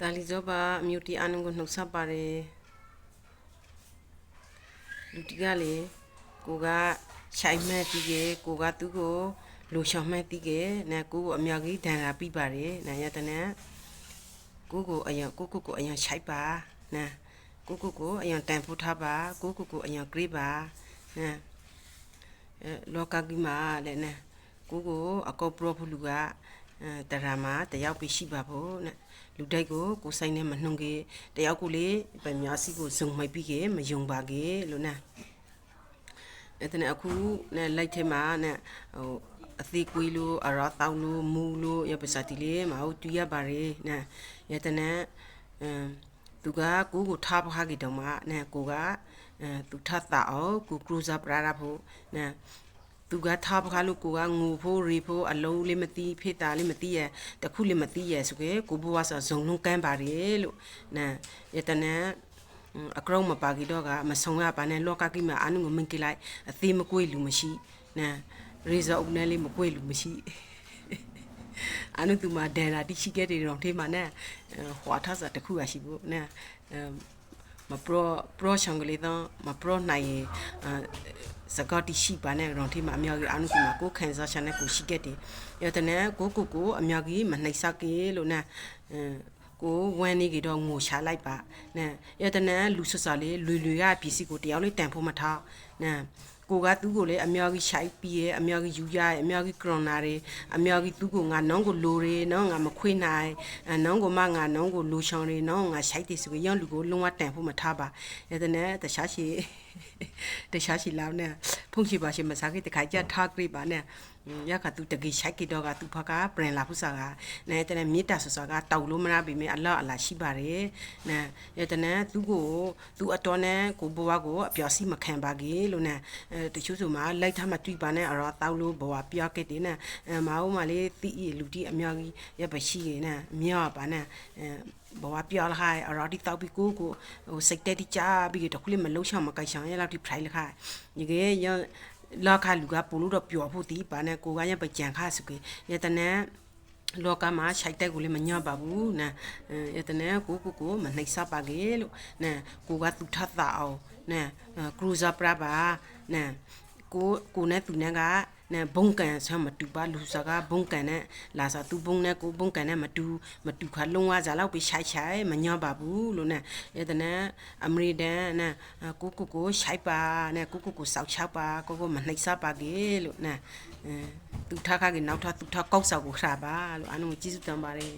ဒါလီဇောပါအမျိုးတီအနုကိုနှုတ်ဆက်ပါတယ်လူတီကလေကိုကခြိုင်မဲ့တီးကေကိုကသူ့ကိုလူရှောင်မဲ့တီးကေနာကိုကိုအမြောက်ကြီးဒန်လာပြီးပါတယ်နာရတနာကိုကိုအရင်ကိုကိုကိုအရင်ခြိုက်ပါနာကိုကိုကိုအရင်တန်ဖို့ထားပါကိုကိုကိုအရင်ဂရိပါနာအဲလောကကြီးမှာလည်းနာကိုကိုအကောပရောဖလူကအဲ တရာမှာတယောက်ပဲရှိပါဖို့နာလူတိုက်ကိုကိုဆိုင်နဲ့မနှုံကေတယောက်ကိုလေဗမာစီကိုစုံမိုက်ပြီးကေမယုံပါကေလို့နာအဲ့တဲ့အခုနဲ့လိုက်ထဲမှာနဲ့ဟိုအသေးကွေးလို့အရာတောင်းလို့မူလို့ရပစတိလေးမဟုတ်တူရပါရေနဲ့ရတဲ့နဲ့အမ်သူကကိုကိုထားဖခကြီးတောင်မှနဲ့ကိုကအဲသူထတ်တာအောင်ကိုကရူဇာပရာရာဖို့နဲ့ သူကထားပခါလို့ကိုကငူဖို့ရီဖို့အလုံးလေးမသိဖေးတာလေးမသိရတခုလေးမသိရဆိုကေကိုဘဝဆိုဇုံလုံးကန်းပါရေလို့နဲ့ရတဲ့နဲ့အကရုံမပါကြီးတော့ကမဆုံရပါနဲ့လောကကိမှာအနုငမင်ကိလိုက်အသေးမကွေးလူမရှိနာရေဇောဦးနဲ့လေးမကွေးလူမရှိအနုသူမဒန်လာတိရှိခဲ့တယ်တော့ထေးမှာနဲ့ဟွာထစားတခုရရှိဘူးနာမပရောပရောရှောင်းကလေးတော့မပရောနိုင် စကောတိရှိပါနဲ့တော့ထေးမှာအမြောက်ကြီးအနုသူမကိုခန်စားချန်နဲ့ကိုရှိခဲ့တယ်ရတဲ့နဲ့ကိုကိုကိုအမြောက်ကြီးမနှိုက်စကေလို့နာကိုဝမ်းနေကြတော့ငိုချလိုက်ပါနဲ့ရတဲ့နဲ့လူဆဆလေးလွေလွေရပစ္စည်းကိုတယောက်လေးတန်ဖို့မထားနဲ့ ကိုကသူ့ကိုလည်းအမြောက်ကြီးရှိုက်ပြီးရဲ့အမြောက်ကြီးယူရရဲ့အမြောက်ကြီးကရွန်နာတွေအမြောက်ကြီးသူ့ကိုငါနောင်းကိုလိုတွေနော်ငါမခွေးနိုင်အနောင်းကိုမငါနောင်းကိုလိုချောင်းတွေနော်ငါရှိုက်တယ်ဆိုရင်ရောလူကိုလုံးဝတန်ဖို့မထားပါရတဲ့နဲ့တခြားရှိတခြားရှိလောက်နဲ့ဖုန်ရှိပါရှိမစားကိတခါကြထားကြပါနဲ့ရခတူတကိရှိုက်ကိတော့ကသူဖကပရင်လာဖုစာကနဲတဲ့မြေတာဆဆကတောက်လို့မရပြီမေအလောအလာရှိပါတယ်နဲရတဲ့နဲ့သူကိုသူအတော်နဲ့ကိုဘဝကိုအပြော်စီမခံပါကြီးလို့နဲတချို့ဆိုမှလိုက်ထားမှတွေ့ပါနဲ့အရောတောက်လို့ဘဝပြောခဲ့တယ်နဲမအောင်မလေးတီးလူတီအများကြီးရပရှိနေနဲမြောက်ပါနဲ့ဘဝပြောလာခိုင်အရာဒီတောက်ပြီးကိုကိုဟိုစိတ်တက်တိချပြီးတခုလေးမလုံးချောင်မကိုက်ချောင်ရလောက်ဒီဖရိုင်လခိုင်ညီကရလာခါလူကပူလို့တော့ပျော်ဖို့တီးပါနဲ့ကိုကရပကြံခါစကေရတနဲ့ လောကမှာရှိုက်တဲ့ကိုလည်းမညော့ပါဘူးနာရတနဲ့ကိုကိုကိုမနှိပ်စပါကေလို့နာကိုကသူထတ်တာအောင်နာကရူဇာပရပါနာကိုကိုနဲ့သူနဲ့ကနဲ့ဘုံကန်ဆမ်းမတူပါလူစကားဘုံကန်နဲ့လာစာသူဘုံနဲ့ကိုဘုံကန်နဲ့မတူမတူခါလုံးဝစားလောက်ပြီးရှိုက်ရှိုက်မညော့ပါဘူးလို့နဲ့ရတဲ့နဲ့အမရီဒန်နဲ့ကိုကိုကိုရှိုက်ပါနဲ့ကိုကိုကိုစောက်ချပါကိုကိုမနှိပ်စားပါကေလို့နဲ့ သူထားခါကနောက်ထသူထားကောက်ဆောက်ကိုခရပါလို့အနုကျေးဇူးတင်ပါတယ်